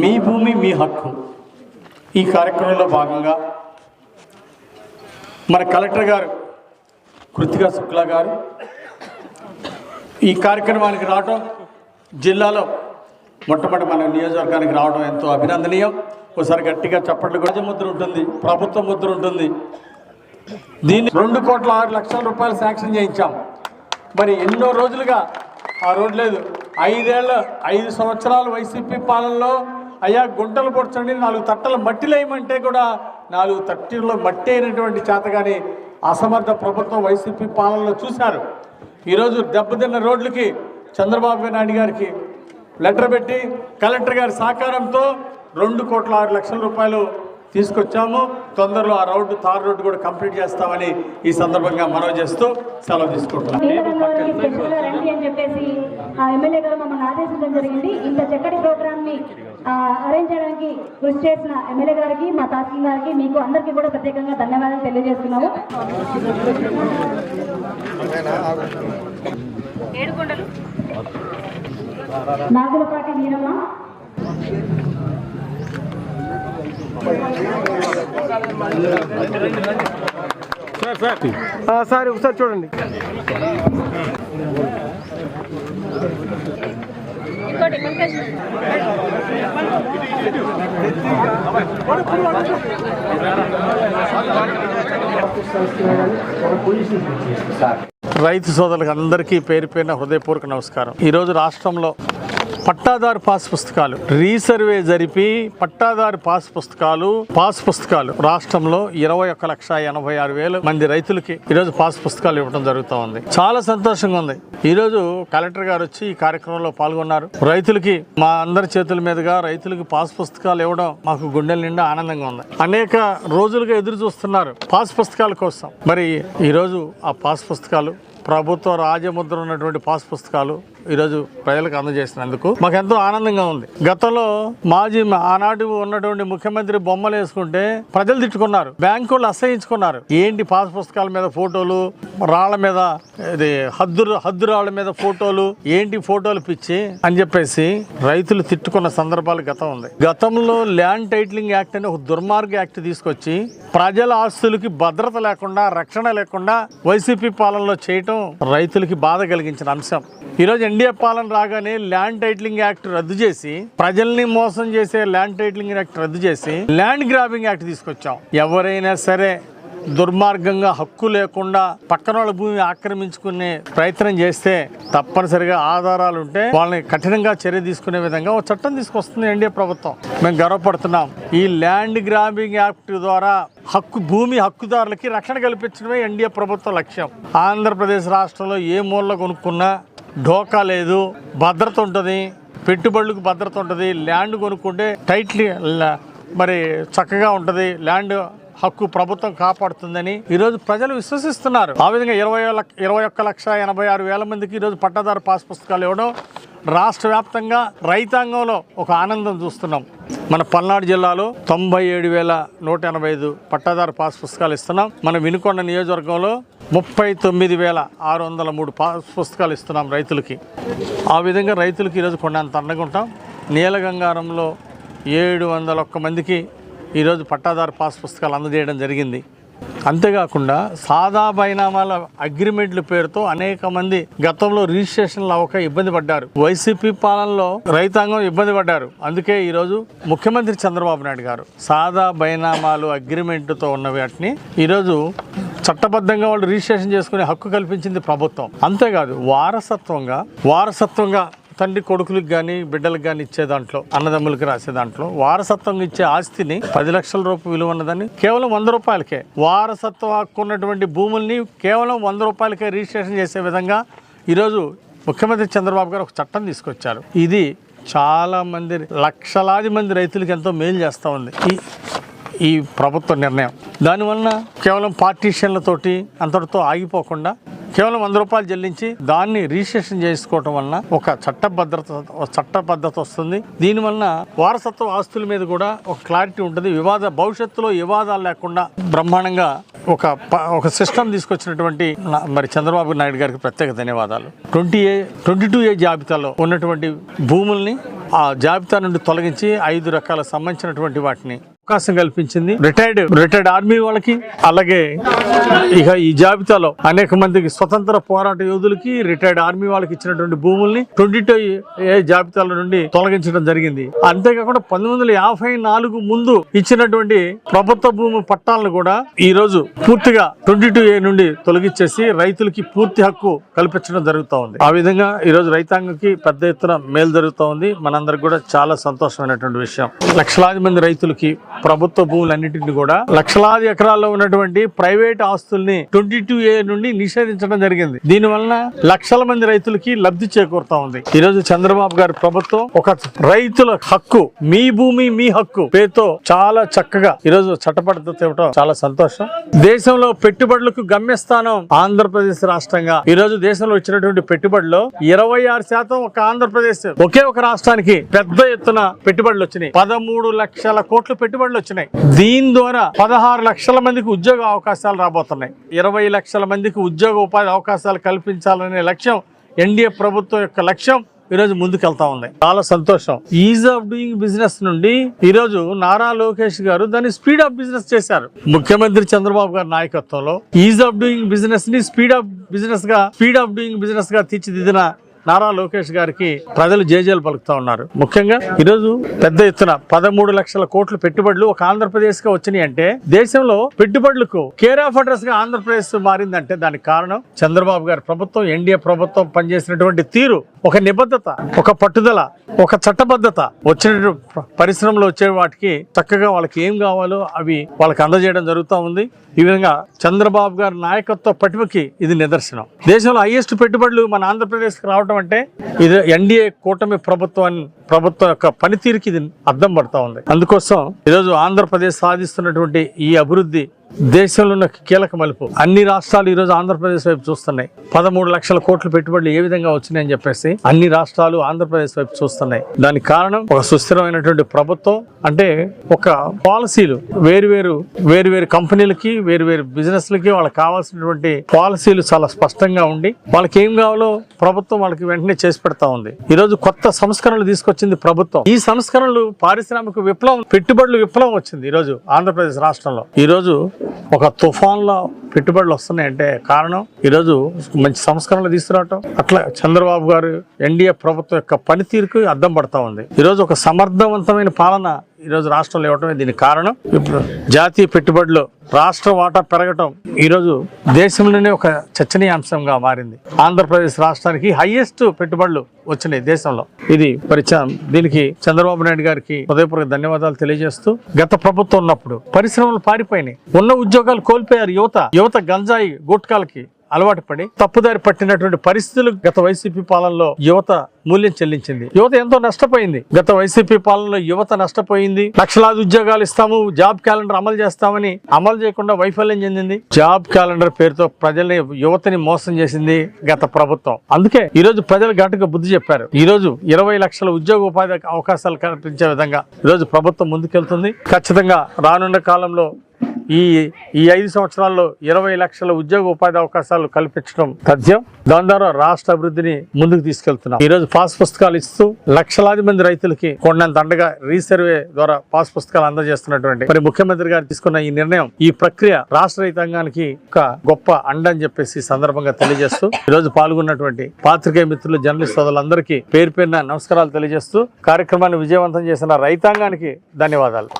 మీ భూమి మీ హక్కు. ఈ కార్యక్రమంలో భాగంగా మన కలెక్టర్ గారు కృతికా శుక్లా గారు ఈ కార్యక్రమానికి రావడం జిల్లాలో మొట్టమొదటి మన నియోజకవర్గానికి రావడం ఎంతో అభినందనీయం. ఒకసారి గట్టిగా చప్పట్లు గురించి ముద్ర ఉంటుంది ప్రభుత్వ ముద్ర ఉంటుంది. దీన్ని రెండు కోట్ల ఆరు లక్షల రూపాయలు శాంక్షన్ చేయించాం. మరి ఎన్నో రోజులుగా ఆ రోడ్ లేదు. ఐదేళ్ళ ఐదు సంవత్సరాలు వైసీపీ పాలనలో అయ్యా గుంటలు పొడ్చండి నాలుగు తట్టలు మట్టిలేయమంటే కూడా నాలుగు తట్టల్లో మట్టి అయినటువంటి చేతగాని అసమర్థ ప్రభుత్వం వైసీపీ పాలనలో చూశారు. ఈరోజు దెబ్బతిన్న రోడ్లకి చంద్రబాబు నాయుడు గారికి లెటర్ పెట్టి కలెక్టర్ గారి సహకారంతో రెండు కోట్ల ఆరు లక్షల రూపాయలు తీసుకొచ్చాము. తొందరలో ఆ రోడ్డు తార్ రోడ్డు కూడా కంప్లీట్ చేస్తామని ఈ సందర్భంగా మనవి చేస్తూ సెలవు తీసుకుంటున్నాం. చెప్పేసి ఎమ్మెల్యే గారు మమ్మల్ని ఆదేశించడం జరిగింది. ఇంత చక్కటి ప్రోగ్రామ్ని అరేంజ్ చేయడానికి కృషి చేసిన ఎమ్మెల్యే గారికి మా తహసీల్ గారికి మీకు అందరికీ కూడా ప్రత్యేకంగా ధన్యవాదాలు తెలియజేస్తున్నాము. ఏడుకొండలు నాగులపాటి వీరమ్మ. సార్ ఒకసారి చూడండి. రైతు సోదరులకు అందరికీ పేరు పేరున హృదయపూర్వక నమస్కారం. ఈరోజు రాష్ట్రంలో పట్టాదారు పాస్ పుస్తకాలు. రీసర్వే జరిపి పట్టాదారు పాస్ పుస్తకాలు పాస్ పుస్తకాలు. రాష్ట్రంలో ఇరవై ఒక్క లక్ష ఎనభై ఆరు వేల మంది రైతులకి ఈరోజు పాస్ పుస్తకాలు ఇవ్వడం జరుగుతూ ఉంది. చాలా సంతోషంగా ఉంది. ఈరోజు కలెక్టర్ గారు వచ్చి ఈ కార్యక్రమంలో పాల్గొన్నారు. రైతులకి మా అందరి చేతుల మీదుగా రైతులకి పాస్ పుస్తకాలు ఇవ్వడం మాకు గుండెల నిండా ఆనందంగా ఉంది. అనేక రోజులుగా ఎదురు చూస్తున్నారు పాస్ పుస్తకాల కోసం. మరి ఈరోజు ఆ పాస్ పుస్తకాలు ప్రభుత్వ రాజముద్ర ఉన్నటువంటి పాస్ పుస్తకాలు ఈరోజు ప్రజలకు అందజేసినందుకు మాకు ఎంతో ఆనందంగా ఉంది. గతంలో మాజీ ఆనాటి ఉన్నటువంటి ముఖ్యమంత్రి బొమ్మలు వేసుకుంటే ప్రజలు తిట్టుకున్నారు బ్యాంకులు అసహించుకున్నారు. ఏంటి పాస్ పుస్తకాల మీద ఫోటోలు రాళ్ళ మీద ఇది హద్దు హద్దు రాళ్ళ మీద ఫోటోలు ఏంటి ఫోటోలు పిచ్చి అని చెప్పేసి రైతులు తిట్టుకున్న సందర్భాలు గతం ఉంది. గతంలో ల్యాండ్ టైటిలింగ్ యాక్ట్ అనే ఒక దుర్మార్గ యాక్ట్ తీసుకొచ్చి ప్రజల ఆస్తులకి భద్రత లేకుండా రక్షణ లేకుండా వైసీపీ పాలనలో చేయటం రైతులకి బాధ కలిగించిన అంశం. ఈరోజు ఎన్డీఏ పాలన రాగానే ల్యాండ్ టైటిలింగ్ యాక్ట్ రద్దు చేసి ప్రజల్ని మోసం చేసే ల్యాండ్ టైటిలింగ్ యాక్ట్ రద్దు చేసి ల్యాండ్ గ్రాబింగ్ యాక్ట్ తీసుకొచ్చాం. ఎవరైనా సరే దుర్మార్గంగా హక్కు లేకుండా పక్కన వాళ్ళ భూమి ఆక్రమించుకునే ప్రయత్నం చేస్తే తప్పనిసరిగా ఆధారాలు ఉంటే వాళ్ళని కఠినంగా చర్య తీసుకునే విధంగా ఒక చట్టం తీసుకొస్తుంది ఎన్డీఏ ప్రభుత్వం. మేము గర్వపడుతున్నాం. ఈ ల్యాండ్ గ్రాబింగ్ యాక్ట్ ద్వారా హక్కు భూమి హక్కుదారులకి రక్షణ కల్పించడమే ఎన్డీఏ ప్రభుత్వ లక్ష్యం. ఆంధ్రప్రదేశ్ రాష్ట్రంలో ఏ మూలలో కొనుక్కున్నా ఢోకా లేదు భద్రత ఉంటుంది పెట్టుబడులకు భద్రత ఉంటుంది ల్యాండ్ కొనుక్కుంటే టైట్లీ మరి చక్కగా ఉంటుంది ల్యాండ్ హక్కు ప్రభుత్వం కాపాడుతుందని ఈరోజు ప్రజలు విశ్వసిస్తున్నారు. ఆ విధంగా ఇరవై లక్ష ఇరవై ఒక్క లక్ష ఎనభై ఆరు వేల మందికి ఈరోజు పట్టాదారు పాస్ పుస్తకాలు ఇవ్వడం రాష్ట్ర వ్యాప్తంగా రైతాంగంలో ఒక ఆనందం చూస్తున్నాం. మన పల్నాడు జిల్లాలో తొంభై ఏడు వేల నూట ఎనభై ఐదు పట్టాదారు పాస్ పుస్తకాలు ఇస్తున్నాం. మన వినుకొండ నియోజకవర్గంలో ముప్పై తొమ్మిది వేల ఆరు వందల మూడు పాస్ పుస్తకాలు ఇస్తున్నాం రైతులకి. ఆ విధంగా రైతులకి ఈరోజు కొండంత అండగుంటాం నీలగంగారంలో ఏడు వందల ఒక్క మందికి ఈరోజు పట్టాదారు పాస్ పుస్తకాలు అందజేయడం జరిగింది. అంతేకాకుండా సాదా బైనామాల అగ్రిమెంట్ల పేరుతో అనేక మంది గతంలో రిజిస్ట్రేషన్లు అవ్వక ఇబ్బంది పడ్డారు. వైసీపీ పాలనలో రైతాంగం ఇబ్బంది పడ్డారు. అందుకే ఈరోజు ముఖ్యమంత్రి చంద్రబాబు నాయుడు గారు సాదా బైనామాలు అగ్రిమెంట్తో ఉన్న వాటిని ఈరోజు చట్టబద్ధంగా వాళ్ళు రిజిస్ట్రేషన్ చేసుకునే హక్కు కల్పించింది ప్రభుత్వం. అంతేకాదు వారసత్వంగా వారసత్వంగా తండ్రి కొడుకులకు కానీ బిడ్డలకు కానీ ఇచ్చే దాంట్లో అన్నదమ్ములకి రాసే దాంట్లో వారసత్వంగా ఇచ్చే ఆస్తిని పది లక్షల రూపాయలు విలువ ఉన్నదని కేవలం వంద రూపాయలకే. వారసత్వ హక్కున్నటువంటి భూముల్ని కేవలం వంద రూపాయలకే రిజిస్ట్రేషన్ చేసే విధంగా ఈరోజు ముఖ్యమంత్రి చంద్రబాబు గారు ఒక చట్టం తీసుకొచ్చారు. ఇది చాలా మంది లక్షలాది మంది రైతులకు ఎంతో మేలు చేస్తూ ఉంది. ఈ ఈ ప్రభుత్వ నిర్ణయం. దానివలన కేవలం పార్టీషన్లతోటి అంతటితో ఆగిపోకుండా కేవలం వంద రూపాయలు చెల్లించి దాన్ని రిజిస్ట్రేషన్ చేసుకోవటం వలన ఒక చట్ట భద్రత చట్ట పద్ధతి వస్తుంది. దీని వలన వారసత్వ ఆస్తుల మీద కూడా ఒక క్లారిటీ ఉంటుంది. వివాద భవిష్యత్తులో వివాదాలు లేకుండా బ్రహ్మాండంగా ఒక ప- ఒక సిస్టమ్ తీసుకొచ్చినటువంటి మరి చంద్రబాబు నాయుడు గారికి ప్రత్యేక ధన్యవాదాలు. Twenty A twenty two A జాబితాలో ఉన్నటువంటి భూముల్ని ఆ జాబితా నుండి తొలగించి ఐదు రకాల సంబంధించినటువంటి వాటిని అవకాశం కల్పించింది. రిటైర్డ్ రిటైర్డ్ ఆర్మీ వాళ్ళకి అలాగే ఇక ఈ జాబితాలో అనేక మందికి స్వతంత్ర పోరాట యోధులకి రిటైర్డ్ ఆర్మీ వాళ్ళకి ఇచ్చినటువంటి భూముల్ని ట్వంటీ టూ ఏ జాబితాల నుండి తొలగించడం జరిగింది. అంతేకాకుండా పంతొమ్మిది వందల యాభై నాలుగు ముందు ఇచ్చినటువంటి ప్రభుత్వ భూమి పట్టాలను కూడా ఈ రోజు పూర్తిగా ట్వంటీ టూ ఏ నుండి తొలగించేసి రైతులకి పూర్తి హక్కు కల్పించడం జరుగుతూ ఉంది. ఆ విధంగా ఈ రోజు రైతాంగంకి పెద్ద ఎత్తున మేలు జరుగుతూ ఉంది. మనందరికి కూడా చాలా సంతోషమైనటువంటి విషయం. లక్షలాది మంది రైతులకి ప్రభుత్వ భూములన్నింటినీ కూడా లక్షలాది ఎకరాల్లో ఉన్నటువంటి ప్రైవేట్ ఆస్తుల్ని ట్వంటీ టూ ఏ నుండి నిషేధించడం జరిగింది. దీని వలన లక్షల మంది రైతులకి లబ్ధి చేకూరుతా ఉంది. ఈ రోజు చంద్రబాబు గారి ప్రభుత్వం ఒక రైతుల హక్కు మీ భూమి మీ హక్కు పేరుతో చాలా చక్కగా ఈ రోజు చట్టపద్ధతి ఇవ్వటం చాలా సంతోషం. దేశంలో పెట్టుబడులకు గమ్యస్థానం ఆంధ్రప్రదేశ్ రాష్ట్రంగా. ఈ రోజు దేశంలో వచ్చినటువంటి పెట్టుబడులు ఇరవై ఆరు శాతం ఒక ఆంధ్రప్రదేశ్. ఒకే ఒక రాష్ట్రానికి పెద్ద ఎత్తున పెట్టుబడులు వచ్చినాయి. పదమూడు లక్షల కోట్లు పెట్టుబడి పెట్టుబడులు వచ్చినాయి. దీని ద్వారా పదహారు లక్షల మందికి ఉద్యోగ అవకాశాలు రాబోతున్నాయి. ఇరవై లక్షల మందికి ఉద్యోగ ఉపాధి అవకాశాలు కల్పించాలనే లక్ష్యం ఎన్డీఏ ప్రభుత్వం యొక్క లక్ష్యం ఈరోజు ముందుకెళ్తా ఉంది. చాలా సంతోషం. ఈజ్ ఆఫ్ డూయింగ్ బిజినెస్ నుండి ఈరోజు నారా లోకేష్ గారు దాన్ని స్పీడ్ ఆఫ్ బిజినెస్ చేశారు. ముఖ్యమంత్రి చంద్రబాబు గారి నాయకత్వంలో ఈజ్ ఆఫ్ డూయింగ్ బిజినెస్ని స్పీడ్ ఆఫ్ బిజినెస్గా స్పీడ్ ఆఫ్ డూయింగ్ బిజినెస్గా తీర్చిదిద్దిన నారా లోకేష్ గారికి ప్రజలు జేజేలు పలుకుతా ఉన్నారు. ముఖ్యంగా ఈరోజు పెద్ద ఎత్తున పదమూడు లక్షల కోట్ల పెట్టుబడులు ఒక ఆంధ్రప్రదేశ్గా వచ్చినాయి అంటే దేశంలో పెట్టుబడులకు కేర్ ఆఫ్ అడ్రస్గా ఆంధ్రప్రదేశ్ మారిందంటే దానికి కారణం చంద్రబాబు గారి ప్రభుత్వం ఎన్డీఏ ప్రభుత్వం పనిచేసినటువంటి తీరు ఒక నిబద్ధత ఒక పట్టుదల ఒక చట్టబద్ధత వచ్చిన పరిశ్రమలు వచ్చే వాటికి చక్కగా వాళ్ళకి ఏం కావాలో అవి వాళ్ళకి అందజేయడం జరుగుతూ ఉంది. ఈ విధంగా చంద్రబాబు గారి నాయకత్వ పటిమకి ఇది నిదర్శనం. దేశంలో హైయెస్ట్ పెట్టుబడులు మన ఆంధ్రప్రదేశ్కి రావడం అంటే ఇది ఎన్డీఏ కూటమి ప్రభుత్వాన్ని ప్రభుత్వం యొక్క పనితీరుకి ఇది అర్థం పడతా ఉంది. అందుకోసం ఈరోజు ఆంధ్రప్రదేశ్ సాధిస్తున్నటువంటి ఈ అభివృద్ధి దేశంలో ఉన్న కీలక మలుపు. అన్ని రాష్ట్రాలు ఈరోజు ఆంధ్రప్రదేశ్ వైపు చూస్తున్నాయి. పదమూడు లక్షల కోట్ల పెట్టుబడులు ఏ విధంగా వచ్చినాయని చెప్పేసి అన్ని రాష్ట్రాలు ఆంధ్రప్రదేశ్ వైపు చూస్తున్నాయి. దానికి కారణం ఒక సుస్థిరమైనటువంటి ప్రభుత్వం అంటే ఒక పాలసీలు. వేరు వేరు వేరు వేరు కంపెనీలకి వేరు వేరు బిజినెస్లకి వాళ్ళకి కావాల్సినటువంటి పాలసీలు చాలా స్పష్టంగా ఉండి వాళ్ళకి ఏం కావాలో ప్రభుత్వం వాళ్ళకి వెంటనే చేసి పెడతా ఉంది. ఈరోజు కొత్త సంస్కరణలు తీసుకొచ్చింది ప్రభుత్వం. ఈ సంస్కరణలు పారిశ్రామిక విప్లవం పెట్టుబడులు విప్లవం వచ్చింది ఈరోజు ఆంధ్రప్రదేశ్ రాష్ట్రంలో. ఈరోజు ఒక తుఫాన్లో పెట్టుబడులు వస్తున్నాయంటే కారణం ఈరోజు మంచి సంస్కరణలు తీసుకురావటం. అట్లా చంద్రబాబు గారు ఎన్డీఏ ప్రభుత్వం యొక్క పనితీరుకు అద్దం పడతా ఉంది. ఈరోజు ఒక సమర్థవంతమైన పాలన ఈరోజు రాష్ట్రంలో ఇవ్వటమే దీనికి కారణం. ఇప్పుడు జాతీయ పెట్టుబడులు రాష్ట్ర వాటా పెరగటం ఈరోజు దేశంలోనే ఒక చర్చనీయాంశంగా మారింది. ఆంధ్రప్రదేశ్ రాష్ట్రానికి హైయెస్ట్ పెట్టుబడులు వచ్చినాయి దేశంలో. ఇది పరిచయం. దీనికి చంద్రబాబు నాయుడు గారికి హృదయపూర్వక ధన్యవాదాలు తెలియజేస్తూ గత ప్రభుత్వం ఉన్నప్పుడు పరిశ్రమలు పారిపోయినాయి. ఉన్న ఉద్యోగాలు కోల్పోయారు. యువత యువత గంజాయి గుట్కాలకి అలవాటు పడి తప్పుదారి పట్టినటువంటి పరిస్థితులు గత వైసీపీ పాలనలో యువత మూల్యం చెల్లించింది. యువత ఎంతో నష్టపోయింది. గత వైసీపీ పాలనలో యువత నష్టపోయింది. లక్షలాది ఉద్యోగాలు ఇస్తాము జాబ్ క్యాలెండర్ అమలు చేస్తామని అమలు చేయకుండా వైఫల్యం చెందింది. జాబ్ క్యాలెండర్ పేరుతో ప్రజల్ని యువతని మోసం చేసింది గత ప్రభుత్వం. అందుకే ఈ రోజు ప్రజలు గట్టుగా బుద్ధి చెప్పారు. ఈ రోజు ఇరవై లక్షల ఉద్యోగ ఉపాధి అవకాశాలు కల్పించే విధంగా ఈ రోజు ప్రభుత్వం ముందుకెళ్తుంది. ఖచ్చితంగా రానున్న కాలంలో ఈ ఈ ఐదు సంవత్సరాల్లో ఇరవై లక్షల ఉద్యోగ ఉపాధి అవకాశాలు కల్పించడం తథ్యం. దాని ద్వారా రాష్ట్ర అభివృద్ధిని ముందుకు తీసుకెళ్తున్నాం. ఈ రోజు పాస్ పుస్తకాలు ఇస్తూ లక్షలాది మంది రైతులకి కొండంత అండగా రీసర్వే ద్వారా పాస్ పుస్తకాలు అందజేస్తున్నటువంటి మరి ముఖ్యమంత్రి గారు తీసుకున్న ఈ నిర్ణయం ఈ ప్రక్రియ రాష్ట్ర రైతాంగానికి ఒక గొప్ప అండ అని చెప్పేసి సందర్భంగా తెలియజేస్తూ ఈ రోజు పాల్గొన్నటువంటి పాత్రికేయ మిత్రులు జర్నలిస్ట్ సోదరులందరికీ పేరు పేరున నమస్కారాలు తెలియజేస్తూ కార్యక్రమాన్ని విజయవంతం చేసిన రైతాంగానికి ధన్యవాదాలు.